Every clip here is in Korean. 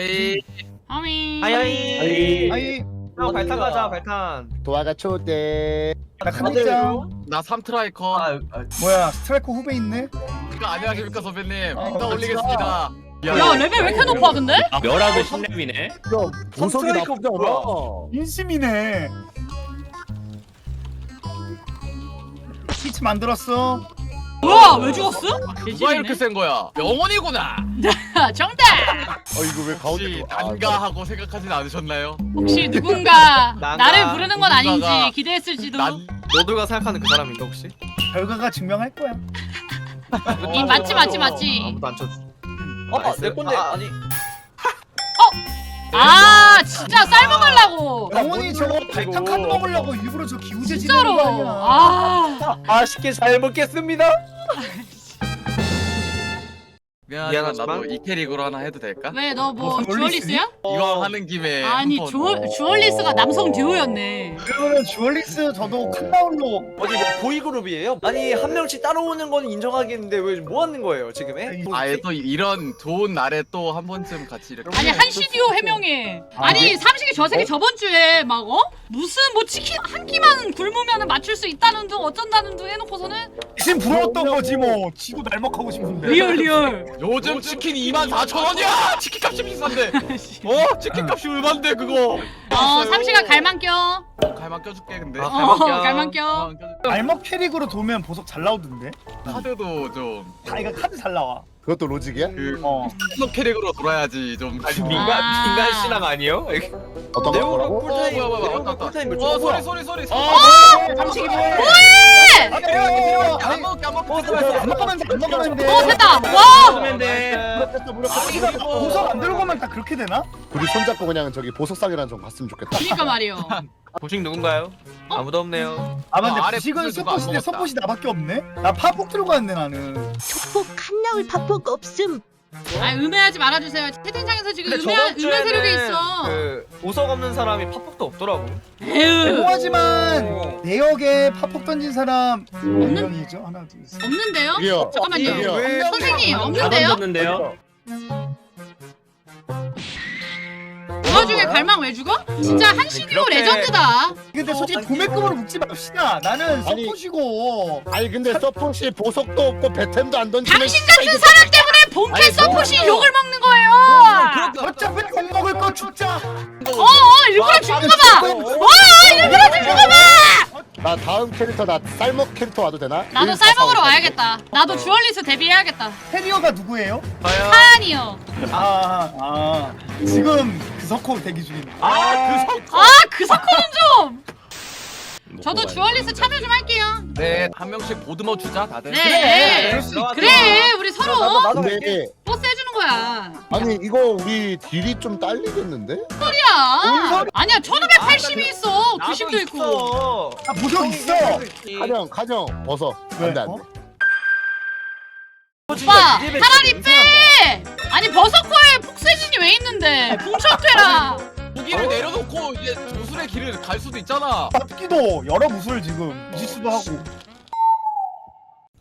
에이 하미. 하이하이 아이 형 발탄 가자 발탄. 도화가 초대. 나 카니짱 나 3트라이커. 아, 아. 뭐야 스트라이커 후배 있네? 이거 안녕하십니까 선배님? 아, 인사 올리겠습니다. 야 레벨 왜 이렇게 높아 근데? 멸하도 10렙이네. 야 보석이 선트라이커 나쁘지 뭐야? 않아. 인심이네. 피치 만들었어 뭐야 왜 죽었어? 누가 이렇게 센 거야 영원이구나 정답. 어 이거 왜 가운데 혹시 거- 아, 단가하고 생각하진 않으셨나요? 혹시 누군가 난가. 나를 부르는 건 아닌지 누군가가 기대했을지도. 난 너들가 생각하는 그 사람인가 혹시? 결과가 증명할 거야 이 맞지 맞지 맞지. 아무도 안 쳐줘 아, 내 건데 아, 아니 아 진짜 쌀 먹으려고. 영원히 저거 발탕 카드 먹으려고 일부러 저 기우제 지는 진짜로. 거 아니야 아. 맛있게 잘 먹겠습니다. 미안하지만 미안하지만. 나도 이 캐릭으로 하나 해도 될까? 왜 너 뭐 주얼리스야? 이왕 하는 김에 아니 한번 주얼 주얼리스가 남성 듀오였네. 그러면 주얼리스 저도 칸나울로 어디 뭐 보이그룹이에요? 아니 한 명씩 따라오는 건 인정하겠는데 왜뭐 하는 거예요 지금에? 아예 또 이런 좋은 날에 또 한 번쯤 같이 이렇게 아니 한시 듀오 해명해. 아니 삼식이 저 새끼 저번 주에 막 어? 무슨 뭐 치킨 한 끼만 굶으면 맞출 수 있다는 둥 어쩐다는 둥 해놓고서는 지금 부러웠던 거지 뭐 지도 날먹하고 싶은데 리얼 리얼. 요즘 치킨 24,000원이야! 치킨 값이 비싼데! 어? 치킨 값이 얼만데 그거! 어 삼식아 갈망 껴. 갈만 껴줄게 근데 아, 어 갈망 껴. 갈망 껴. 껴줄게. 알먹 캐릭으로 도면 보석 잘 나오던데 카드도 좀아 이거 카드 잘 나와 그것도 로직이야? 그어 스노 캐릭으로 돌아야지 좀 민간 아. 민간 신앙 아니에요? 어떤 거라고? 어 꿀타임 뭐야 뭐야 네오로 왔다 왔다 꿀타임 몇어 초? 소리 소리 소리 소리 삼식이 안 먹게 안 먹게 안 먹으면 돼 안 먹으면 돼 어 됐다. 와. 쓰면 돼 보석 안 들고 가면 다 그렇게 되나? 둘이 손잡고 그냥 저기 보석상이랑 좀 갔으면 좋겠다 그니까 말이요. 보식 누군가요? 아무도 없네요 아 어, 아래 부식은 누가 안 서폿인데 먹었다. 서폿이 나밖에 없네? 나 파폭 들고 갔네 나는 족보 칸나올 파폭 없음. 아 음해하지 말아주세요. 채팅창에서 지금 근데 음해 저번 음해 세력이 주에는 있어. 그 보석 없는 사람이 팝폭도 없더라고 에휴. 죄송하지만 내역에 파폭 던진 사람 몇 명이죠? 하나 둘셋 없는데요? 이기요 잠깐만요. 왜 선생님 다 없는데요? 던졌는데요. 갈망 왜 죽어? 진짜 한시 듀오 그렇게- 레전드다. 근데 솔직히 도매급으로 묶지 맙시다 나는 아니, 서폿이고 아니 근데 서폿이 보석도 없고 배템도 안 던지면 당신 같은 사람 때문에 본캐 아니, 서폿이 욕을 먹는 거예요. 어차피 못 먹을 거 죽자 어 어 일부러 죽는 거 봐. 와 일부러 죽는 거 봐. 나 다음 캐릭터 나 쌀먹 캐릭터 와도 되나? 나도 쌀 먹으러 와야겠다. 나도 주얼리스 데뷔해야겠다. 테리어가 누구예요? 과연 하안이요. 아, 아 지금 그 석호 대기 중입니다 아그 사건은 좀. 저도 주얼리스 참여 좀 할게요. 네 한 명씩 보듬어 주자 다들 네. 그래 우리 서로 나도 나도 갈게. 근데 버스 해주는 거야. 아니 이거 우리 딜이 좀 딸리겠는데? 소리야. 아니야 1580이 있어. 나도 90도 있고. 있어 아 보석 있어 카정 카정 벗어 왜? 안돼 안돼 어? 오빠 차라리 빼. 아니 버서커에 있는데? 붕쳐퇴라. 고기를 내려놓고 이제 조술의 길을 갈 수도 있잖아 잡기도 여러 무술 지금 지수도 하고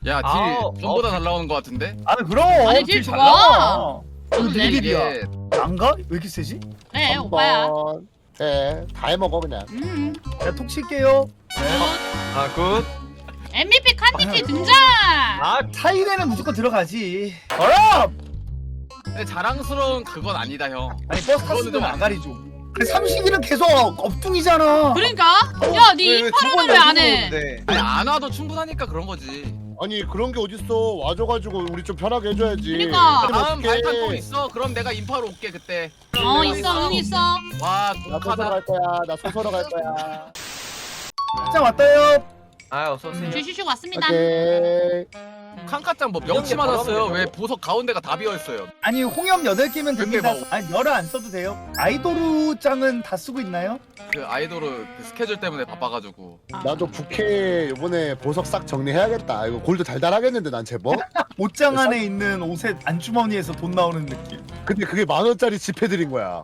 야딜 아우, 전부 다잘 나오는 거 같은데? 아 그럼 아니, 딜잘 좋아. 저도 내 딜이야. 이게 안가? 왜 이렇게 세지? 네 오빠야. 네다 해먹어 그냥 음. 내가 톡 칠게요 아 굿 MVP 칸티티 등장. 아 타이레는 무조건 들어가지 어라! 근데 자랑스러운 그건 아니다 형. 아니 버스 탔으면 좀 아가리 좀 삼식이는 계속 업둥이잖아. 그러니까? 야네 인파로는 왜 안 해? 아니 안 와도 충분하니까 그런 거지. 아니 그런 게 어딨어. 와줘가지고 우리 좀 편하게 해줘야지. 그러니까. 그럼 다음 어떡해. 발판 또 있어? 그럼 내가 인파로 올게 그때. 어 있어 응 있어. 와나 소설어 독하다. 갈 거야. 나 소설어 갈 거야. 자 왔다요 아 어서 오세요. 쥐슈슈 왔습니다. 오케이. 칸카짱 뭐 명치 맞았어요. 왜 보석 가운데가 다 비어있어요. 아니 홍염 8개면 그렇게 됩니다. 막- 아니 열을 안 써도 돼요? 아이도루 짱은 다 쓰고 있나요? 그 아이돌을 그 스케줄 때문에 바빠가지고. 나도 부캐 이번에 보석 싹 정리해야겠다. 이거 골드 달달하겠는데 난 제법? 옷장 안에 있는 옷의 안주머니에서 돈 나오는 느낌. 근데 그게 만 원짜리 지폐들인 거야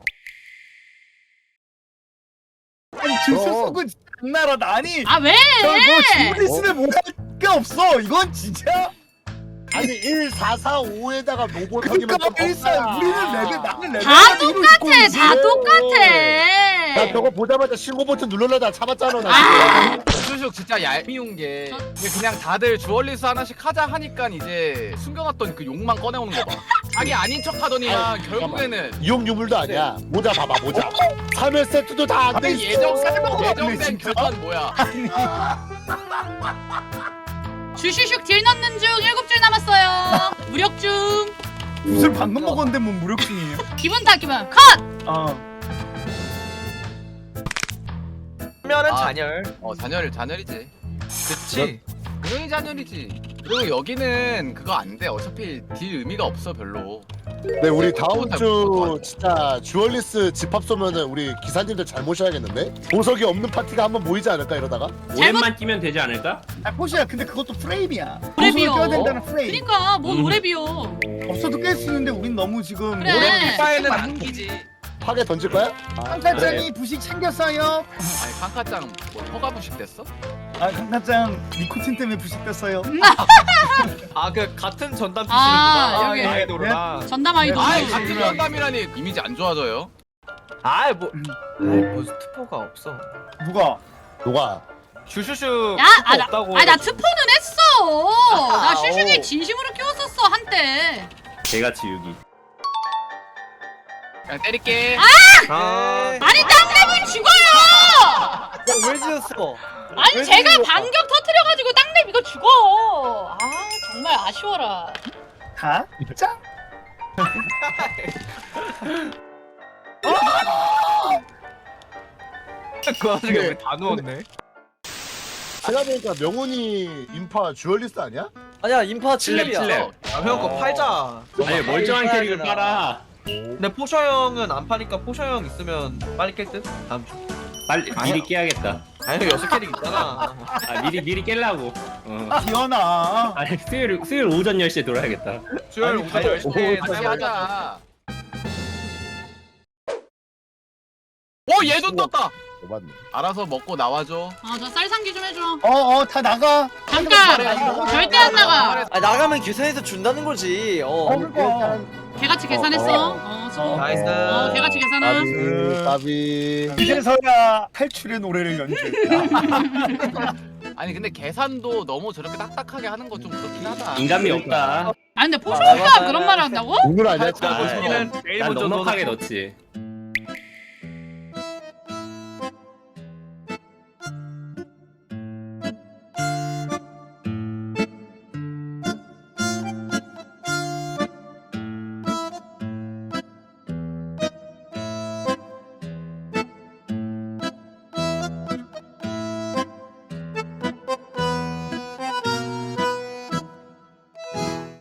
아니 줄서 어. 쓰고 장난하다 아니 아 왜? 저거 주문리스를 못할 게 없어 이건 진짜 아니 1, 4, 4, 5에다가 로봇 형이면 그러니까 일단 우리는 레벨 나는 레벨 다 똑같아 다 똑같아 나 저거 보자마자 신고 버튼 눌러려다 참았잖아 나 아. 수슉 진짜 얄미운 게 그냥 다들 주얼리스 하나씩 하자 하니까 이제 숨겨놨던 그 욕만 꺼내오는 거 봐. 자기 아닌 척 하더니만 결국에는 이용 유물도 아니야 모자 봐봐 모자 3회 세트도 다 안 돼 있어 예정 예정된? 교환 뭐야? 주슈슉 딜 넣는 중 7줄 남았어요 무력 중 무술 방금 먹었는데 뭐 무력증이에요 기분 다 기분 컷! 어 하면은 아. 잔열. 어 잔열 잔열이지. 그치. 당연히 잔열이지. 그리고 여기는 그거 안 돼. 어차피 딜 의미가 없어 별로. 네 우리 다음 주 진짜 주얼리스 집합 쏘면은 우리 기사님들 잘 모셔야겠는데 보석이 없는 파티가 한번 모이지 않을까 이러다가 오랜만 뛰면 되지 않을까? 아, 포시야 근데 그것도 프레임이야 프레임이요. 보석을 껴야 된다는 프레임 그니까 뭔 음. 오래비요 없어도 깰 수 있는데 우린 너무 지금 그래. 오랜만에는 안 끼지. 파괴 던질 거야? 칸카짱이 부식 챙겼어요 아니 칸카짱 뭐 허가 부식 됐어? 아 칸카짱 니코틴 때문에 부식됐어요 아 그 같은 전담 아, 피시는구나. 여기. 아이돌이랑. 전담 아이돌 아이 같은 전담이라니 이미지 안 좋아져요. 아이 뭐. 음. 아이 뭐 스티퍼가 없어. 누가 누가? 슈슈슈. 야, 스티퍼 아, 나, 없다고. 아, 나 트포는 했어. 나 아, 슈슈기 오. 진심으로 키웠었어, 한때. 개같이 유기. 그냥 때릴게. 아. 아니, 땅랩은 죽어요! 야, 왜 지었어? 아니, 왜 제가? 반격 터트려가지고 땅랩 이거 죽어. 아, 정말 아쉬워라. 다? 짱? 그 와중에 왜다 누웠네? 생각해보니까 명훈이 인파 주얼리스 아니야? 아니야 인파 칠렙, 7렙이야. 칠렙. 아, 형거 팔자. 아니 멀쩡한 캐릭을 빨아. 근데 포셔 형은 안 파니까 포셔 형 있으면 빨리 깰 듯? 다음 주. 빨리 미리 깨야겠다. 아니 여섯 캐릭 있잖아. 아 미리 미리 깰라고. 어. 기현아 아니 수요일 수요일 오전 10시에 돌아야겠다. 수요일 아니, 오전 가요. 10시에 같이 하자. 오 얘도 떴다. 맞네 알아서 먹고 나와줘. 아, 저 쌀상기 좀 해줘. 어어 다 나가 잠깐! 아, 절대 안 나가. 아 나가면 계산해서 준다는 거지. 어. 어 그니까 개같이 계산했어. 어, 수고. 나이스. 어, 개같이 계산함. 까비 까비 이제서야 탈출의 노래를 연주했다 아니 근데 계산도 너무 저렇게 딱딱하게 하는 거 좀 그렇긴 하다. 인간미 없다. 아, 근데 아, 포쇼가 맞아. 그런 말 한다고? 오늘 아니야 아, 진짜 아, 난 내일 먼저 넉넉하게. 넣지.